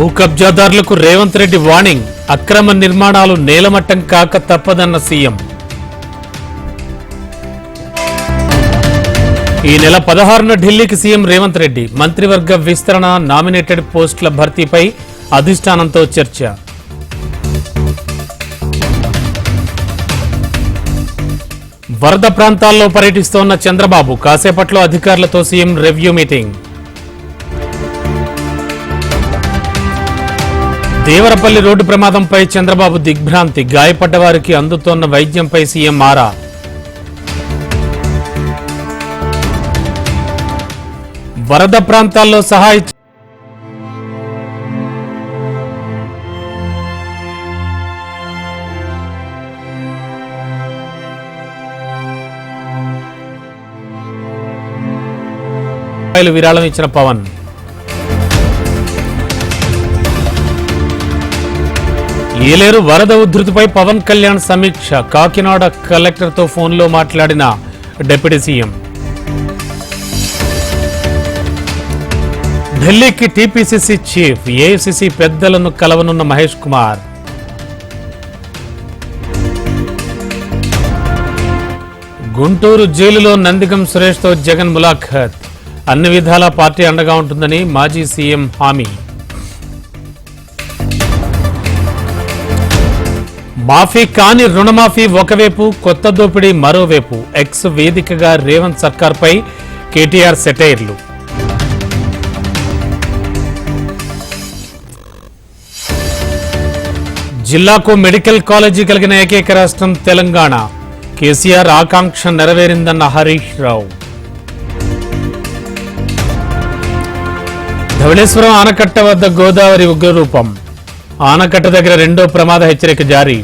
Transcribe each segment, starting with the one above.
భూ కబ్జాదారులకు రేవంత్ రెడ్డి వార్నింగ్. అక్రమ నిర్మాణాలు నేలమట్టం కాక తప్పదన్న సీఎం. ఈ నెల పదహారున ఢిల్లీకి సీఎం రేవంత్ రెడ్డి మంత్రివర్గ విస్తరణ నామినేటెడ్ పోస్టుల భర్తీపై అధిష్టానంతో చర్చ. వరద ప్రాంతాల్లో పర్యటిస్తోన్న చంద్రబాబు కాసేపట్లో అధికారులతో CM review meeting. Devarapalli road ప్రమాదంపై చంద్రబాబు దిగ్భ్రాంతి. గాయపడ్డవారికి అందుతోన్న వైద్యంపై సీఎం ఆరా. వరద ప్రాంతాల్లో సహాయ విరాళం ఇచ్చిన పవన్. ఏలేరు వరద ఉధృతిపై పవన్ కళ్యాణ్ సమీక్ష. కాకినాడ కలెక్టర్తో ఫోన్లో మాట్లాడిన డిప్యూటీ సీఎం. ఢిల్లీకి టీపీసీసీ చీఫ్ ఏఐసీసీ పెద్దలను కలవనున్న మహేష్ కుమార్. గుంటూరు జైలులో నందిగం సురేష్తో జగన్ ములాఖత్. అన్ని విధాలా పార్టీ అండగా ఉంటుందని మాజీ సీఎం హామీ. మాఫీ కాని రుణమాఫీ ఒకవైపు కొత్త దోపిడీ మరోవైపు ఎక్స్ వేదికగా రేవంత్ సర్కార్పై కేటీఆర్ సెటైర్లు. జిల్లాకు మెడికల్ కాలేజీ కలిగిన ఏకైక రాష్ట్రం తెలంగాణ. కేసీఆర్ ఆకాంక్ష నెరవేరిందన్న హరీష్ రావు. ధవళేశ్వరం ఆనకట్ట వద్ద గోదావరి ఉగ్రరూపం ఆనకట్ట దగ్గర రెండో ప్రమాద హెచ్చరిక జారీ.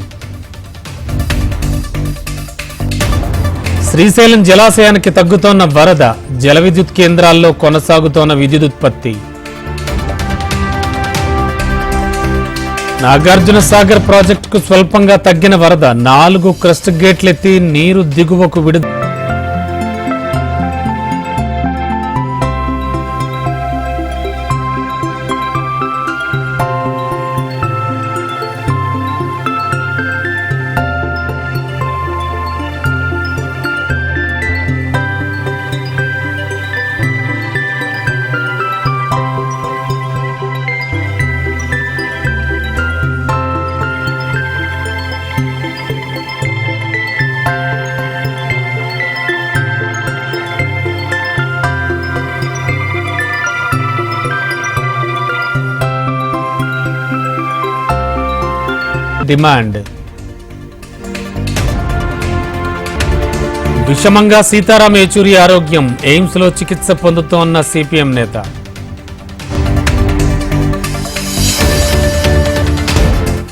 శ్రీశైలం జలాశయానికి తగ్గుతోన్న వరద జల విద్యుత్ కేంద్రాల్లో కొనసాగుతోన్న విద్యుదుత్పత్తి నాగార్జున సాగర్ ప్రాజెక్టుకు స్వల్పంగా తగ్గిన వరద నాలుగు క్రస్ట్ గేట్లెత్తి నీరు దిగువకు విడుదల డిమాండ్. విషమంగా సీతారాం ఏచూరి ఆరోగ్యం ఎయిమ్స్లో చికిత్స పొందుతోన్న సిపిఎం నేత.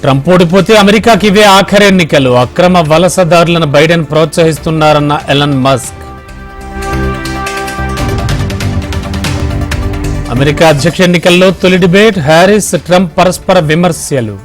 ట్రంప్ ఓడిపోతే అమెరికాకి ఇవే ఆఖరి ఎన్నికలు. అక్రమ వలసదారులను బైడెన్ ప్రోత్సహిస్తున్నారన్న ఎలన్ మస్క్. అమెరికా అధ్యక్ష ఎన్నికల్లో తొలి డిబేట్ హ్యారిస్ ట్రంప్ పరస్పర విమర్శలు.